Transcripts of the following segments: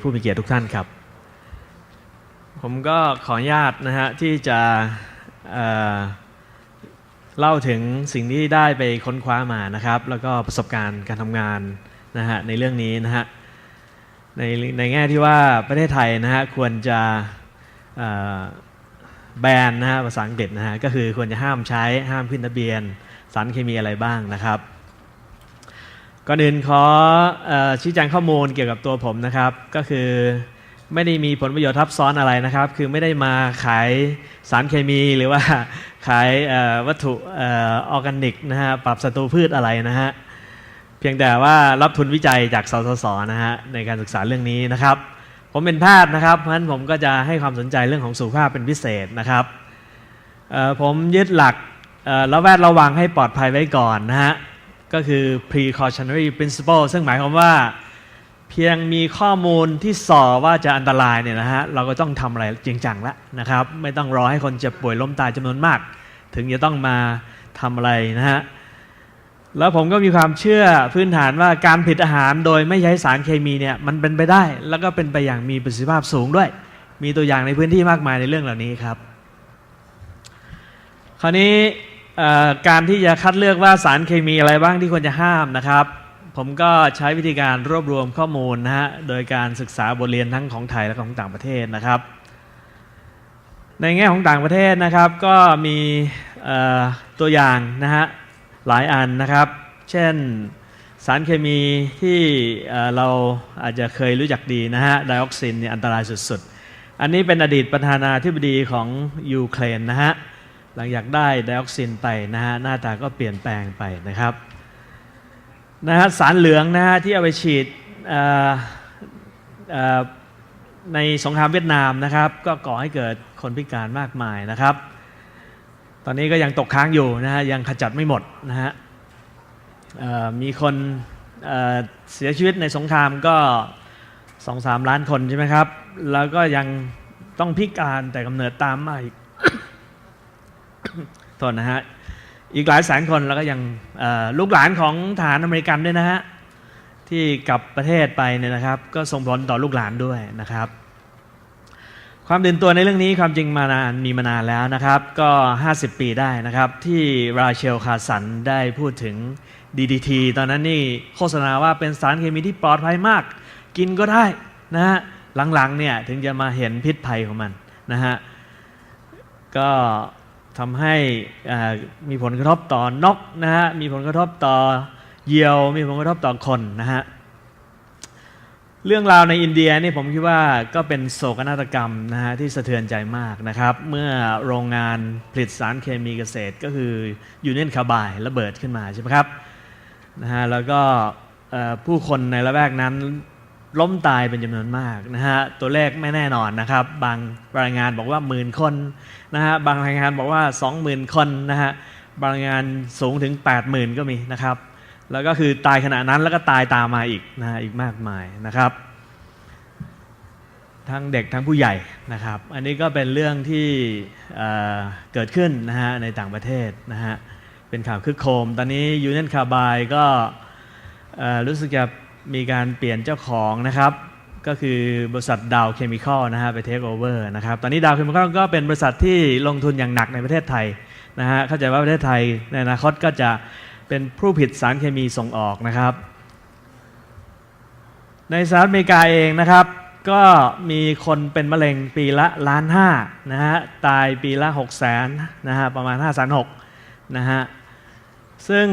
ผู้มีเกียรติทุกท่านครับ ผมก็ขออนุญาตนะฮะที่จะเเล่าถึงสิ่งที่ได้ไปค้นคว้ามานะครับ แล้วก็ประสบการณ์การทำงานนะฮะในเรื่องนี้นะฮะในในแง่ที่ว่าประเทศไทยนะฮะควรจะแบนนะฮะภาษาอังกฤษนะฮะก็คือควรจะห้ามใช้ห้ามขึ้นทะเบียน สารเคมีอะไรบ้างนะครับ ก่อนอื่นขออชี้แจงข้อมูลเกี่ยวกับตัวผมนะครับ ก็คือไม่ได้มีผลประโยชน์ทับซ้อนอะไรนะครับ คือไม่ได้มาขายสารเคมีหรือว่าขายวัตถุออร์แกนิกนะฮะปรับศัตรูพืชอะไรนะฮะเพียงแต่ว่ารับทุนวิจัยจากสสสนะฮะในการศึกษาเรื่องนี้นะครับ ผมเป็นแพทย์นะครับเพราะฉะนั้นผมก็จะให้ความสนใจเรื่องของสุขภาพเป็นพิเศษนะครับผมยึดหลักระแวดระวังให้ปลอดภัยไว้ก่อนนะฮะ ก็คือ precautionary principle ซึ่งหมายความว่าเพียงมีข้อมูลที่ส่อว่าจะอันตรายเนี่ยนะฮะเราก็ต้องทำอะไรจริงจังแล้วนะครับ ไม่ต้องรอให้คนเจ็บป่วยล้มตายจำนวนมาก ถึงจะต้องมาทำอะไรนะฮะแล้วผมก็มีความเชื่อพื้นฐานว่าการผลิตอาหารโดยไม่ใช้สารเคมีเนี่ยมันเป็นไปได้ แล้วก็เป็นไปอย่างมีประสิทธิภาพสูงด้วย มีตัวอย่างในพื้นที่มากมายในเรื่องเหล่านี้ครับ คราวนี้ การที่จะคัดเลือกว่าสารเคมีอะไรบ้างที่ควรจะห้ามนะครับ ผมก็ใช้วิธีการรวบรวมข้อมูลนะฮะโดยการศึกษาบทเรียนทั้งของไทยและของต่างประเทศนะครับ ในแง่ของต่างประเทศนะครับ ก็มีตัวอย่างนะฮะหลายอันนะครับ เช่นสารเคมีที่เราอาจจะเคยรู้จักดีนะฮะไดออกซินเนี่ยอันตรายสุดๆ อันนี้เป็นอดีตประธานาธิบดีของยูเครนนะฮะ หลังจากได้ไดออกซินไปนะฮะหน้าตาก็เปลี่ยนแปลงไปนะครับนะฮะสารเหลืองนะฮะที่เอาไปฉีดในสงครามเวียดนามนะครับ ก็ก่อให้เกิดคนพิการมากมายนะครับ ตอนนี้ก็ยังตกค้างอยู่นะฮะยังขจัดไม่หมดนะฮะมีคนเเสียชีวิตในสงครามก็สองสามล้านคนใช่ไหมครับ แล้วก็ยังต้องพิการแต่กำเนิดตามมาอีก ทษนะฮะ อีกหลายแสนคนแล้วก็ยังลูกหลานของทหารอเมริกันด้วยนะฮะ ที่กลับประเทศไปเนี่ยนะครับ ก็ส่งผลต่อลูกหลานด้วยนะครับ ความตื่นตัวในเรื่องนี้ความจริงมานานมีมานานแล้วนะครับ ก็ 50 ปีได้นะครับ ที่ราเชลคาสันได้พูดถึง DDT ตอนนั้นนี่โฆษณาว่าเป็นสารเคมีที่ปลอดภัยมาก กินก็ได้นะฮะหลังๆเนี่ยถึงจะมาเห็นพิษภัยของมันนะฮะก็ ทำให้มีผลกระทบต่อนกนะฮะมีผลกระทบต่อเหยี่ยว มีผลกระทบต่อคนนะฮะเรื่องราวในอินเดียนี่ผมคิดว่าก็เป็นโศกนาฏกรรมนะฮะที่สะเทือนใจมากนะครับ เมื่อโรงงานผลิตสารเคมีเกษตรก็คือยูเนียนคาบายระเบิดขึ้นมาใช่ไหมครับนะฮะแล้วก็ผู้คนในละแวกนั้น ล้มตายเป็นจำนวนมากนะฮะตัวเลขไม่แน่นอนนะครับ บางรายงานบอกว่าหมื่นคนนะฮะบางรายงานบอกว่า 20,000 คนนะฮะบางรายงานสูงถึง 80,000 ก็มีนะครับ แล้วก็คือตายขณะนั้นแล้วก็ตายตามมาอีกนะฮะอีกมากมายนะครับ ทั้งเด็กทั้งผู้ใหญ่นะครับ อันนี้ก็เป็นเรื่องที่เเกิดขึ้นนะฮะในต่างประเทศนะฮะเป็นข่าวคึกโครมตอนนี้ยูเนียนคาบายก็รู้สึกจะ มีการเปลี่ยนเจ้าของนะครับ ก็คือบริษัทดาวเคมีคอลนะฮะไปเทคโอเวอร์นะครับ ตอนนี้ดาวเคมีคอลก็เป็นบริษัทที่ลงทุนอย่างหนักในประเทศไทยนะฮะเข้าใจว่าประเทศไทยในอนาคตก็จะเป็นผู้ผลิตสารเคมีส่งออกนะครับ ในสหรัฐอเมริกาเองนะครับ ก็มีคนเป็นมะเร็งปีละล้านห้านะฮะตายปีละ6 0แสนนะฮะประมาณ5 6 0 0 0นะฮะ ซึ่ง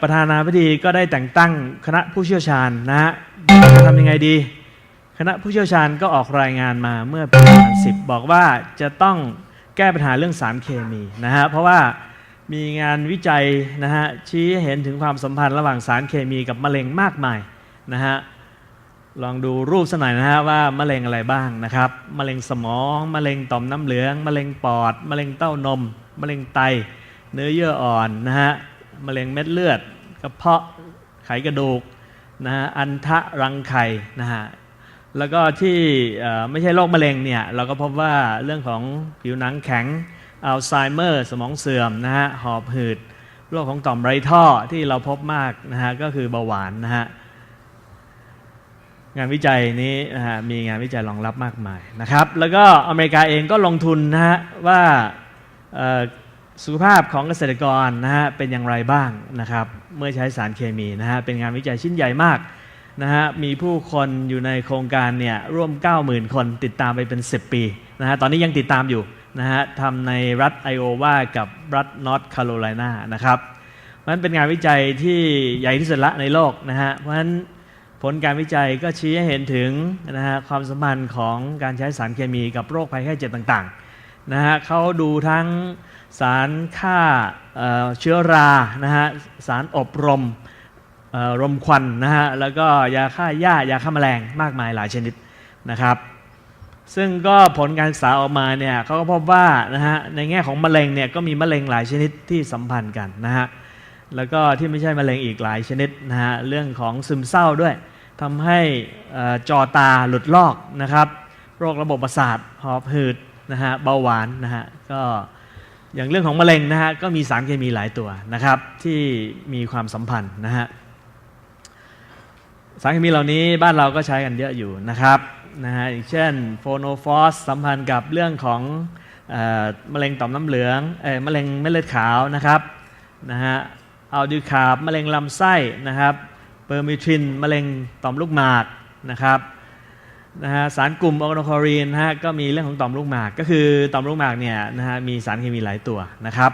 ประธานาธิบดีก็ได้แต่งตั้งคณะผู้เชี่ยวชาญนะฮะจะทำยังไงดี คณะผู้เชี่ยวชาญก็ออกรายงานมาเมื่อปี2010 บอกว่าจะต้องแก้ปัญหาเรื่องสารเคมีนะฮะเพราะว่ามีงานวิจัยนะฮะชี้เห็นถึงความสัมพันธ์ระหว่างสารเคมีกับมะเร็งมากมายนะฮะลองดูรูปสหน่อยนะฮะว่ามะเร็งอะไรบ้างนะครับมะเร็งสมองมะเร็งต่อมน้ำเหลืองมะเร็งปอดมะเร็งเต้านมมะเร็งไต เนื้อเยื่ออ่อนนะฮะ มะเร็งเม็ดเลือด กระเพาะไขกระดูกนะฮะอันทะรังไข่นะฮะแล้วก็ที่ไม่ใช่โรคมะเร็งเนี่ยเราก็พบว่าเรื่องของผิวหนังแข็งอัลไซเมอร์ สมองเสื่อมนะฮะหอบหืดโรคของต่อมไรท่อที่เราพบมากนะฮะก็คือเบาหวานนะฮะงานวิจัยนี้นะฮะมีงานวิจัยรองรับมากมายนะครับ แล้วก็อเมริกาเองก็ลงทุนนะฮะว่า สุขภาพของเกษตรกรนะฮะเป็นอย่างไรบ้างนะครับเมื่อใช้สารเคมีนะฮะเป็นงานวิจัยชิ้นใหญ่มากนะฮะมีผู้คนอยู่ในโครงการเนี่ยร่วม 90,000 คนติดตามไปเป็น 10 ปีนะฮะตอนนี้ยังติดตามอยู่นะฮะทำในรัฐไอโอวากับรัฐนอร์ทแคโรไลนานะครับมันเป็นงานวิจัยที่ใหญ่ที่สุดละในโลกนะฮะเพราะฉะนั้นผลการวิจัยก็ชี้ให้เห็นถึงนะฮะความสัมพันธ์ของการใช้สารเคมีกับโรคภัยไข้เจ็บต่างๆ นะฮะเขาดูทั้งสารฆ่าเเชื้อรานะฮะสารอบรมรมควันนะฮะแล้วก็ยาฆ่าหญ้ายาฆ่าแมลงมากมายหลายชนิดนะครับซึ่งก็ผลการศึกษาออกมาเนี่ยเขาก็พบว่านะฮะในแง่ของมะเร็งเนี่ยก็มีมะเร็งหลายชนิดที่สัมพันธ์กันนะฮะแล้วก็ที่ไม่ใช่มะเร็งอีกหลายชนิดนะฮะเรื่องของซึมเศร้าด้วยทำให้จอตาหลุดลอกนะครับ โรคระบบประสาทหอบหืด นะฮะเบาหวานนะฮะก็อย่างเรื่องของมะเร็งนะฮะก็มีสารเคมีหลายตัวนะครับที่มีความสัมพันธ์นะฮะสารเคมีเหล่านี้บ้านเราก็ใช้กันเยอะอยู่นะครับนะฮะอย่างเช่นโฟโนฟอสสัมพันธ์กับเรื่องของออมะเร็งต่อมน้ำเหลืองเอ่อมะเร็งเม็ดเลือดขาวนะครับนะฮะอัลดิคาบมะเร็งลำไส้นะครับเปอร์มิทรินมะเร็งต่อมลูกหมากนะครับ นะฮะสารกลุ่มออกโนคอรีนนะฮะก็มีเรื่องของต่อมลูกหมาก ก็คือต่อมลูกหมากเนี่ยนะฮะมีสารเคมีหลายตัวนะครับ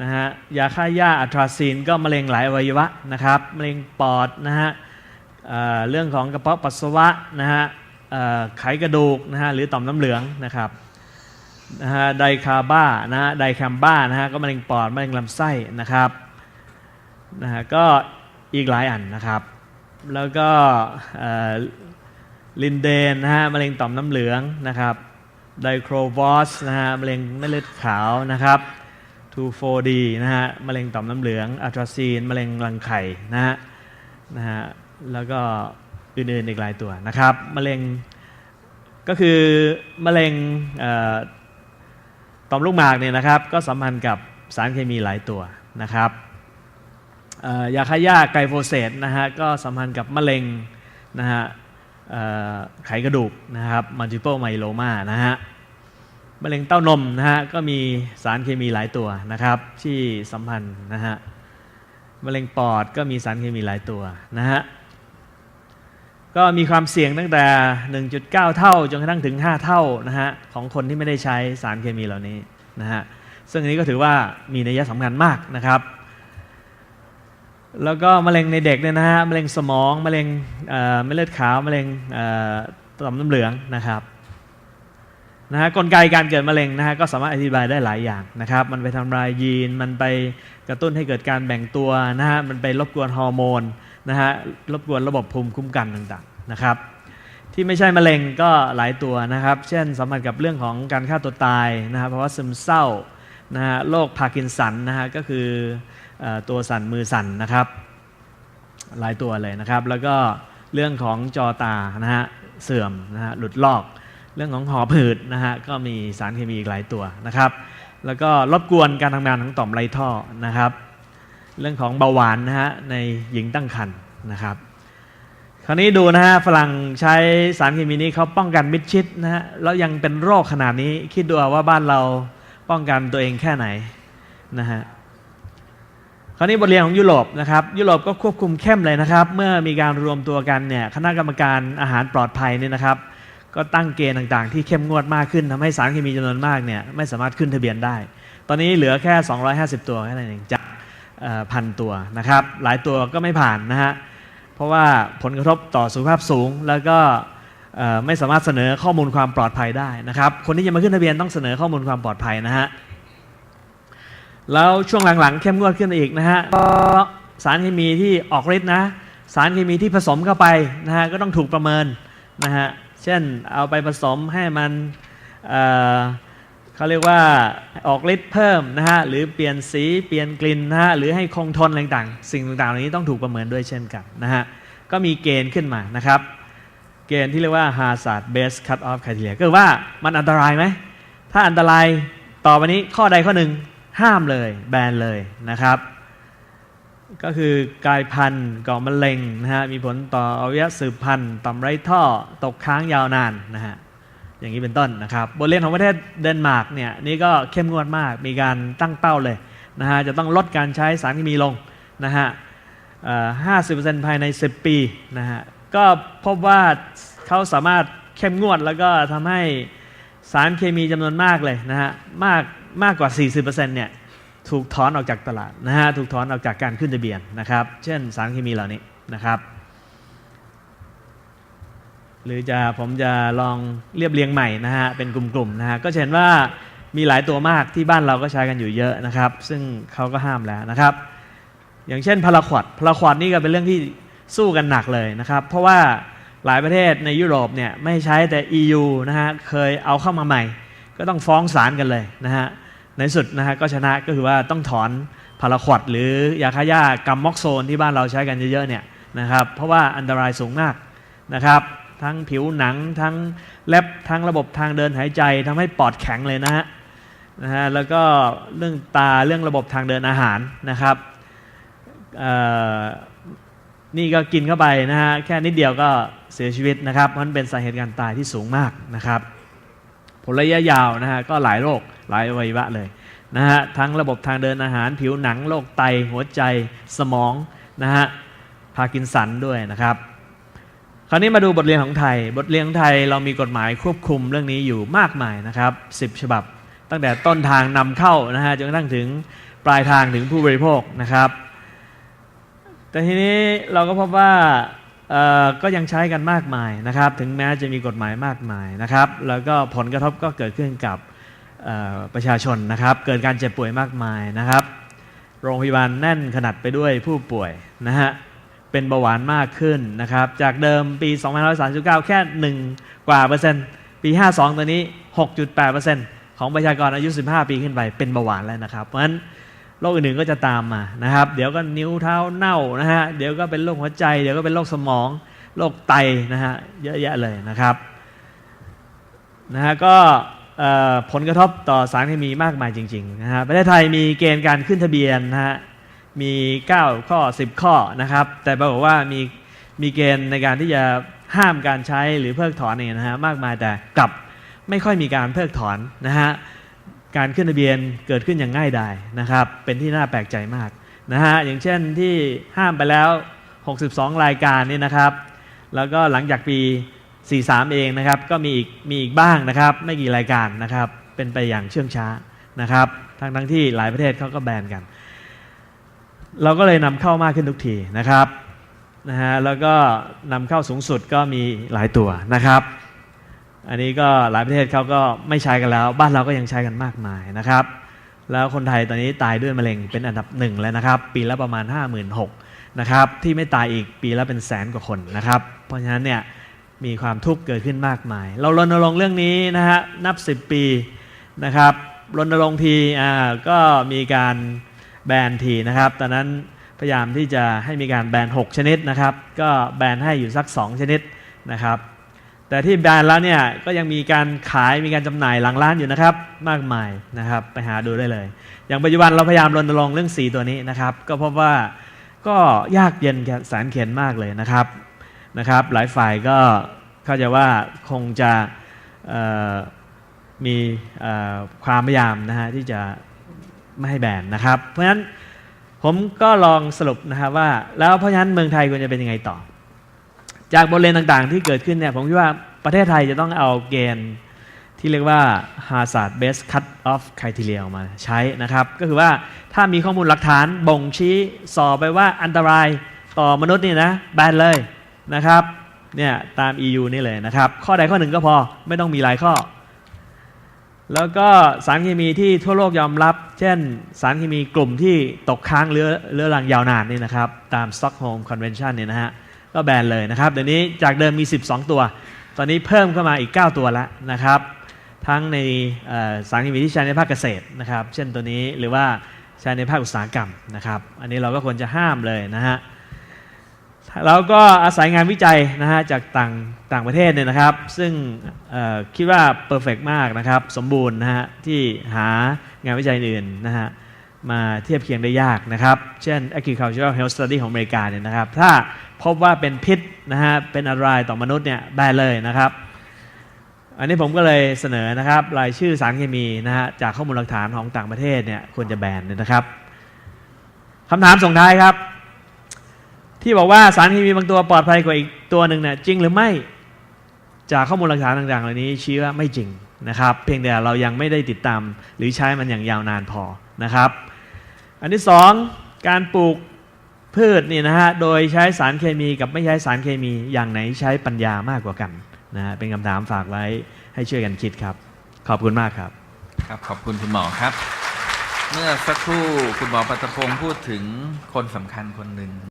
นะฮะยาฆ่าหญ้าอัตราซีนก็มะเร็งหลายอวัยวะนะครับมะเร็งปอดนะฮะเเรื่องของกระเพาะปัสสาวะนะฮะไขกระดูกนะฮะหรือต่อมน้ำเหลืองนะครับนะฮะไดคาบ้านะฮะไดแคมบ้านะฮะก็มะเร็งปอดมะเร็งลำไส้นะครับนะฮะก็อีกหลายอันนะครับ แล้วก็ ลินเดนนะฮะมะเร็งต่อมน้ำเหลืองนะครับไดโครวอสนะฮะมะเร็งเม็ดเลือดขาวนะครับ 2,4 d นะฮะมะเร็งต่อมน้ำเหลืองอัตราซีนมะเร็งรังไข่นะฮะนะฮะแล้วก็อื่นๆอีกหลายตัวนะครับมะเร็งก็คือมะเร็งต่อมลูกหมากเนี่ยนะครับ ก็สัมพันธ์กับสารเคมีหลายตัวนะครับยาฆ่าหญ้าไกลโฟเสตนะฮะก็สัมพันธ์กับมะเร็งนะฮะ ไขกระดูกนะครับ multiple myeloma นะฮะมะเร็งเต้านมนะฮะก็มีสารเคมีหลายตัวนะครับที่สัมพันธ์นะฮะมะเร็งปอดก็มีสารเคมีหลายตัวนะฮะก็มีความเสี่ยงตั้งแต่ 1.9 เท่าจนกระทั่งถึง 5 เท่านะฮะของคนที่ไม่ได้ใช้สารเคมีเหล่านี้นะฮะซึ่งอันนี้ก็ถือว่ามีนัยสำคัญมากนะครับ แล้วก็มะเร็งในเด็กเนี่ยนะฮะมะเร็งสมองมะเร็งเม็ดเลือดขาวมะเร็งต่อมน้ำเหลืองนะครับนะฮะกลไกการเกิดมะเร็งนะฮะก็สามารถอธิบายได้หลายอย่างนะครับ มันไปทำลายยีน มันไปกระตุ้นให้เกิดการแบ่งตัวนะฮะมันไปรบกวนฮอร์โมนนะฮะรบกวนระบบภูมิคุ้มกันต่างๆนะครับ ที่ไม่ใช่มะเร็งก็หลายตัวนะครับ เช่นสัมพันธ์กับเรื่องของการฆ่าตัวตายนะครับเพราะว่าซึมเศร้านะฮะโรคพาร์กินสันนะฮะก็คือ ตัวสั่นมือสั่นนะครับหลายตัวเลยนะครับ แล้วก็เรื่องของจอตานะฮะเสื่อมนะฮะหลุดลอก เรื่องของหอบหืดนะฮะก็มีสารเคมีอีกหลายตัวนะครับ แล้วก็รบกวนการทำงานของต่อมไรท่อนะครับ เรื่องของเบาหวานนะฮะในหญิงตั้งครรภ์นะครับคราวนี้ดูนะฮะฝรั่งใช้สารเคมีนี้เขาป้องกันมิดชิดนะฮะแล้วยังเป็นโรคขนาดนี้คิดดูว่าบ้านเราป้องกันตัวเองแค่ไหนนะฮะ คราวนี้บทเรียนของยุโรปนะครับยุโรปก็ควบคุมเข้มเลยนะครับ เมื่อมีการรวมตัวกันเนี่ยคณะกรรมการอาหารปลอดภัยเนี่ยนะครับ ก็ตั้งเกณฑ์ต่างๆ ที่เข้มงวดมากขึ้นทำให้สารเคมีจำนวนมากเนี่ยไม่สามารถขึ้นทะเบียนได้ ตอนนี้เหลือแค่ 250 ตัวแค่นั้นเองจากพันตัวนะครับ หลายตัวก็ไม่ผ่านนะฮะเพราะว่าผลกระทบต่อสุขภาพสูง แล้วก็ไม่สามารถเสนอข้อมูลความปลอดภัยได้นะครับ คนที่จะมาขึ้นทะเบียนต้องเสนอข้อมูลความปลอดภัยนะฮะ แล้วช่วงหลังๆ เข้มงวดขึ้นอีกนะฮะก็สารเคมีที่ออกฤทธิ์นะ สารเคมีที่ผสมเข้าไปนะฮะก็ต้องถูกประเมินนะฮะเช่นเอาไปผสมให้มันเเขาเรียกว่าออกฤทธิ์เพิ่มนะฮะหรือเปลี่ยนสีเปลี่ยนกลิ่นนะฮะหรือให้คงทนอะไรต่างๆสิ่งต่างๆเหล่านี้ต้องถูกประเมินด้วยเช่นกันนะฮะก็มีเกณฑ์ขึ้นมานะครับ เกณฑ์ที่เรียกว่า hazard based cut off criteria ก็คือว่ามันอันตรายไหมถ้าอันตรายต่อไปนี้ข้อใดข้อหนึ่ง ห้ามเลยแบนเลยนะครับ ก็คือกลายพันธุ์ก่อมะเร็งนะฮะมีผลต่ออวัยวะสืบพันธุ์ต่อมไรท่อตกค้างยาวนานนะฮะอย่างนี้เป็นต้นนะครับบทเรียนของประเทศเดนมาร์กเนี่ยนี่ก็เข้มงวดมากมีการตั้งเป้าเลยนะฮะจะต้องลดการใช้สารเคมีลงนะฮะห้าสิบเปอร์เซ็นต์ภายใน 10 ปีนะฮะก็พบว่าเขาสามารถเข้มงวดแล้วก็ทำให้สารเคมีจำนวนมากเลยนะฮะมาก มากกว่า 40%เนี่ยถูกถอนออกจากตลาดนะฮะถูกถอนออกจากการขึ้นทะเบียนนะครับ เช่นสารเคมีเหล่านี้นะครับ หรือจะผมจะลองเรียบเรียงใหม่นะฮะเป็นกลุ่มๆนะฮะก็เห็นว่ามีหลายตัวมากที่บ้านเราก็ใช้กันอยู่เยอะนะครับ ซึ่งเขาก็ห้ามแล้วนะครับ อย่างเช่นพาราควดพาราควดนี่ก็เป็นเรื่องที่สู้กันหนักเลยนะครับ เพราะว่าหลายประเทศในยุโรปเนี่ยไม่ใช้แต่ EU นะฮะเคยเอาเข้ามาใหม่ ก็ต้องฟ้องศาลกันเลยนะฮะ ในสุดนะฮะก็ชนะก็คือว่าต้องถอนพาราควดหรือยาฆ่าหญ้ากัมม็อกโซนที่บ้านเราใช้กันเยอะๆเนี่ยนะครับเพราะว่าอันตรายสูงมากนะครับ ทั้งผิวหนังทั้งเล็บทั้งระบบทางเดินหายใจทำให้ปอดแข็งเลยนะฮะนะฮะแล้วก็เรื่องตาเรื่องระบบทางเดินอาหารนะครับเอ่อนี่ก็กินเข้าไปนะฮะแค่นิดเดียวก็เสียชีวิตนะครับมันเป็นสาเหตุการตายที่สูงมากนะครับ ผลระยะยาวนะฮะก็หลายโรคหลายอวัยวะเลยนะฮะทั้งระบบทางเดินอาหารผิวหนังโรคไตหัวใจสมองนะฮะพาร์กินสันด้วยนะครับ คราวนี้มาดูบทเรียนของไทย บทเรียนของไทยเรามีกฎหมายควบคุมเรื่องนี้อยู่มากมายนะครับ 10 ฉบับ ตั้งแต่ต้นทางนำเข้านะฮะจนกระทั่งถึงปลายทางถึงผู้บริโภคนะครับ แต่ทีนี้เราก็พบว่า ก็ยังใช้กันมากมายนะครับ ถึงแม้จะมีกฎหมายมากมายนะครับ แล้วก็ผลกระทบก็เกิดขึ้นกับประชาชนนะครับ เกิดการเจ็บป่วยมากมายนะครับ โรงพยาบาลแน่นขนาดไปด้วยผู้ป่วยนะฮะเป็นเบาหวานมากขึ้นนะครับ จากเดิมปี2539 แค่ 1 กว่าเปอร์เซ็นต์ ปี 52 ตัวนี้ 6.8เปอร์เซ็นต์ของประชากรอายุ 15 ปีขึ้นไปเป็นเบาหวานแล้วนะครับ เพราะฉะนั้น โรคอื่นๆก็จะตามมานะครับ เดี๋ยวก็นิ้วเท้าเน่านะฮะเดี๋ยวก็เป็นโรคหัวใจ เดี๋ยวก็เป็นโรคสมองโรคไตนะฮะเยอะแยะเลยนะครับนะฮะก็ผลกระทบต่อสารเคมีมากมายจริงๆนะฮะประเทศไทยมีเกณฑ์การขึ้นทะเบียนนะฮะมี 9 ข้อ 10 ข้อนะครับ แต่ปรากฏว่ามีมีเกณฑ์ในการที่จะห้ามการใช้หรือเพิกถอนเนี่ยนะฮะมากมายแต่กลับไม่ค่อยมีการเพิกถอนนะฮะ การขึ้นทะเบียนเกิดขึ้นอย่างง่ายดายนะครับ เป็นที่น่าแปลกใจมากนะฮะอย่างเช่นที่ห้ามไปแล้ว 62 รายการนี่นะครับ แล้วก็หลังจากปี 43 เองนะครับ ก็มีอีกมีอีกบ้างนะครับ ไม่กี่รายการนะครับ เป็นไปอย่างเชื่องช้านะครับทั้งทั้งที่หลายประเทศเขาก็แบนกัน เราก็เลยนำเข้ามากขึ้นทุกทีนะครับนะฮะแล้วก็นำเข้าสูงสุดก็มีหลายตัวนะครับ อันนี้ก็หลายประเทศเขาก็ไม่ใช้กันแล้ว บ้านเราก็ยังใช้กันมากมายนะครับ แล้วคนไทยตอนนี้ตายด้วยมะเร็งเป็นอันดับหนึ่งแล้วนะครับ ปีละประมาณ 5 6 0 0 0นะครับที่ไม่ตายอีกปีละเป็นแสนกว่าคนนะครับ เพราะฉะนั้นเนี่ยมีความทุกข์เกิดขึ้นมากมาย เรารณรงค์เรื่องนี้นะฮะนับ 10 ปีนะครับรณรงค์ทีอ่าก็มีการแบนทีนะครับตอนนั้นพยายามที่จะให้มีการแบน 6 ชนิดนะครับ ก็แบนให้อยู่สัก 2 ชนิดนะครับ แต่ที่แบนแล้วเนี่ยก็ยังมีการขายมีการจำหน่ายหลังร้านอยู่นะครับมากมายนะครับไปหาดูได้เลย อย่างปัจจุบันเราพยายามรณรงค์เรื่องสีตัวนี้นะครับ ก็พบว่าก็ยากเย็นแสนเข็นมากเลยนะครับนะครับ หลายฝ่ายก็เข้าใจว่าคงจะมีความพยายามนะฮะที่จะไม่ให้แบนนะครับ เพราะฉะนั้นผมก็ลองสรุปนะครับว่า แล้วเพราะฉะนั้นเมืองไทยควรจะเป็นยังไงต่อ จากบทเรียนต่างๆ ที่เกิดขึ้นเนี่ยผมคิดว่าประเทศไทยจะต้องเอาเกณฑ์ที่เรียกว่า Hazard Based Cut Off Criteria ออกมาใช้นะครับ ก็คือว่าถ้ามีข้อมูลหลักฐานบ่งชี้สอบไปว่าอันตรายต่อมนุษย์นี่นะแบนเลยนะครับเนี่ยตาม EU นี่เลยนะครับ ข้อใดข้อหนึ่งก็พอไม่ต้องมีหลายข้อ แล้วก็สารเคมีที่ทั่วโลกยอมรับ เช่น สารเคมีกลุ่มที่ตกค้างเรือเรือรังยาวนานนี่นะครับ ตาม Stockholm Convention เนี่ยนะฮะ ก็แบนเลยนะครับเดี๋ยวนี้จากเดิมมี 12 ตัว ตอนนี้เพิ่มเข้ามาอีก 9 ตัวแล้วนะครับ ทั้งในสารเคมีที่ใช้ในภาคเกษตรนะครับ เช่นตัวนี้หรือว่าใช้ในภาคอุตสาหกรรมนะครับ อันนี้เราก็ควรจะห้ามเลยนะฮะเราก็อาศัยงานวิจัยนะฮะจากต่างต่างประเทศเนี่ยนะครับ ซึ่งคิดว่าเพอร์เฟกมากนะครับ สมบูรณ์นะฮะที่หางานวิจัยอื่นนะฮะ มาเทียบเคียงได้ยากนะครับ เช่น agricultural health study ของอเมริกาเนี่ยนะครับ ถ้าพบว่าเป็นพิษนะฮะ เป็นอันตรายต่อมนุษย์เนี่ยแบนเลยนะครับ อันนี้ผมก็เลยเสนอนะครับ รายชื่อสารเคมีนะฮะ จากข้อมูลหลักฐานของต่างประเทศเนี่ยควรจะแบนเนี่ยนะครับคำถามส่งท้ายครับ ที่บอกว่าสารเคมีบางตัวปลอดภัยกว่าอีกตัวหนึ่งเนี่ยจริงหรือไม่จากข้อมูลหลักฐานต่างๆเหล่านี้ชี้ว่าไม่จริงนะครับ เพียงแต่เรายังไม่ได้ติดตามหรือใช้มันอย่างยาวนานพอนะครับ อันที่สองการปลูกพืชนี่นะฮะโดยใช้สารเคมีกับไม่ใช้สารเคมีอย่างไหนใช้ปัญญามากกว่ากันนะฮะเป็นคำถามฝากไว้ให้ช่วยกันคิดครับ ขอบคุณมากครับ ครับขอบคุณคุณหมอครับ เมื่อสักครู่คุณหมอปัตพงศ์พูดถึงคนสำคัญคนหนึ่ง